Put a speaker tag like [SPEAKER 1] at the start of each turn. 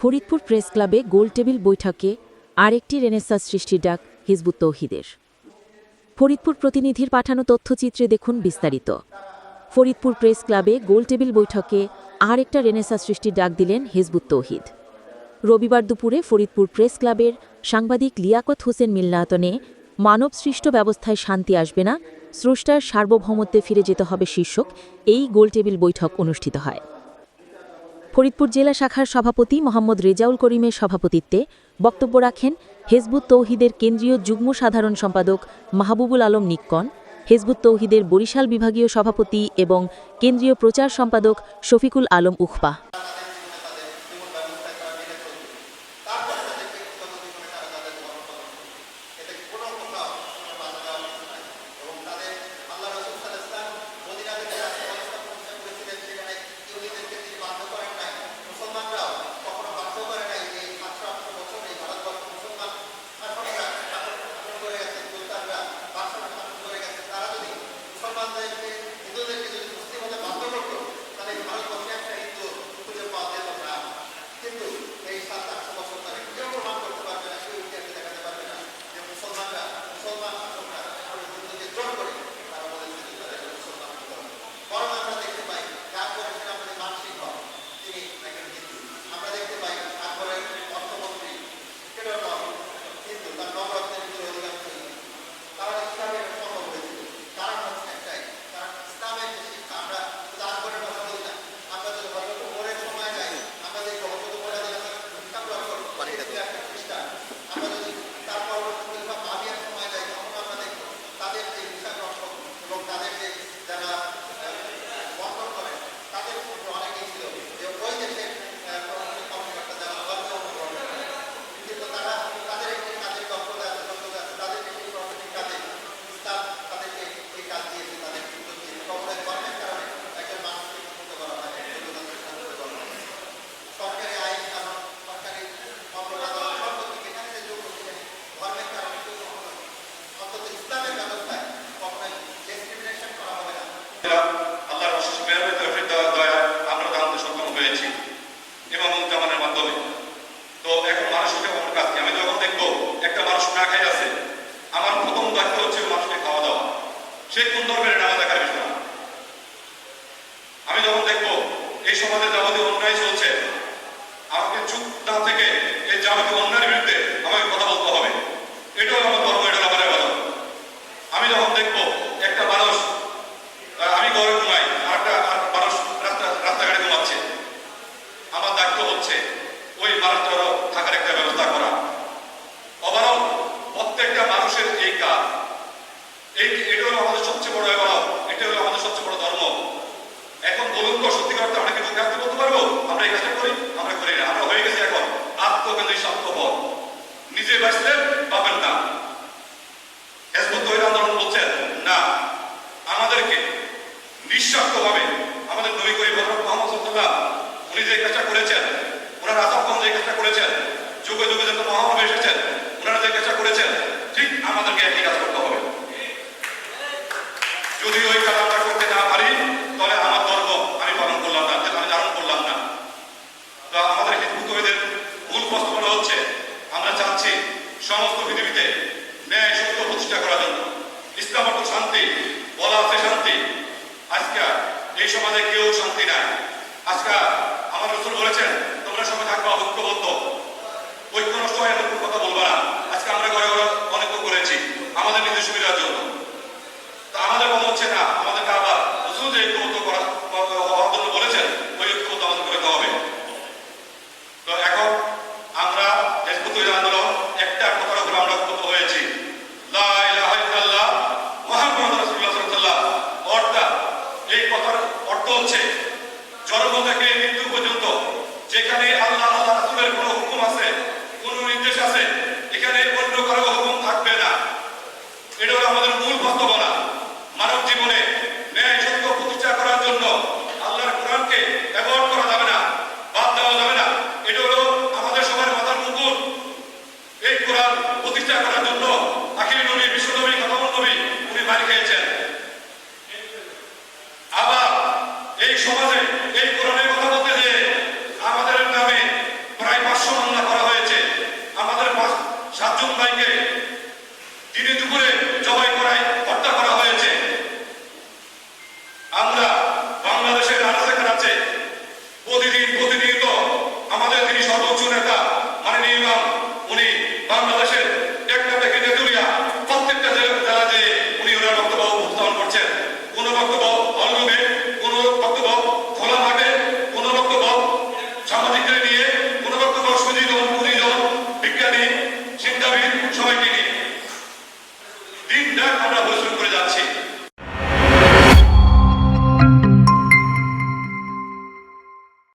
[SPEAKER 1] Faridpur press ক্লাবে গোলটেবিল বৈঠকে আরেকটি রেনেসাস সৃষ্টির ডাক হিজবুত তৌহিদের। ফরিদপুর প্রতিনিধির পাঠানো তথ্যচিত্রে দেখুন বিস্তারিত। ফরিদপুর প্রেস ক্লাবে গোলটেবিল বৈঠকে আরেকটা রেনেসাস সৃষ্টির ডাক দিলেন হিজবুত তৌহিদ। রবিবার দুপুরে ফরিদপুর প্রেস ক্লাবের সাংবাদিক লিয়াকত হোসেন মিল্লায়তনে মানবসৃষ্ট ব্যবস্থায় শান্তি আসবে না, স্রষ্টার সার্বভৌমত্বে ফিরে যেতে হবে শীর্ষক, এই গোলটেবিল বৈঠক অনুষ্ঠিত হয়। ফরিদপুর জেলা শাখার সভাপতি মোহাম্মদ রেজাউল করিমের সভাপতিত্বে বক্তব্য রাখেন হেজবুত তৌহিদের কেন্দ্রীয় যুগ্ম সাধারণ সম্পাদক মাহবুবুল আলম নিক্কন, হেজবুত তৌহিদের বরিশাল বিভাগীয় সভাপতি এবং কেন্দ্রীয় প্রচার সম্পাদক শফিকুল আলম উখবা
[SPEAKER 2] সে কোন ধর্মের এটা আমাদের। আমি যখন দেখব এই সমাজের যাবতীয় আমাদের হিন্দু কবিদের মূল সমস্ত পৃথিবীতে প্রতিষ্ঠা করার জন্য। শান্তি, বলা আছে শান্তি। কেউ শান্তি নাই। আজকে বলেছেন, তোমরা সবাই থাকবা ঐক্যবদ্ধ। কথা বলবা না। আজকে আমরা ঘরে ঘরে অনেক করেছি, আমাদের নিজের সুবিধার জন্য। তো আমাদের মনে হচ্ছে না আমাদেরকে যে ঐক্যবদ্ধ 우리가 মারি খেয়েছেন। আবার এই সমাজে এই কোরআনের কথা চিন্তাবিদ সবাইকে নিয়ে। দিন রাত আমরা পরিশ্রম করে যাচ্ছি।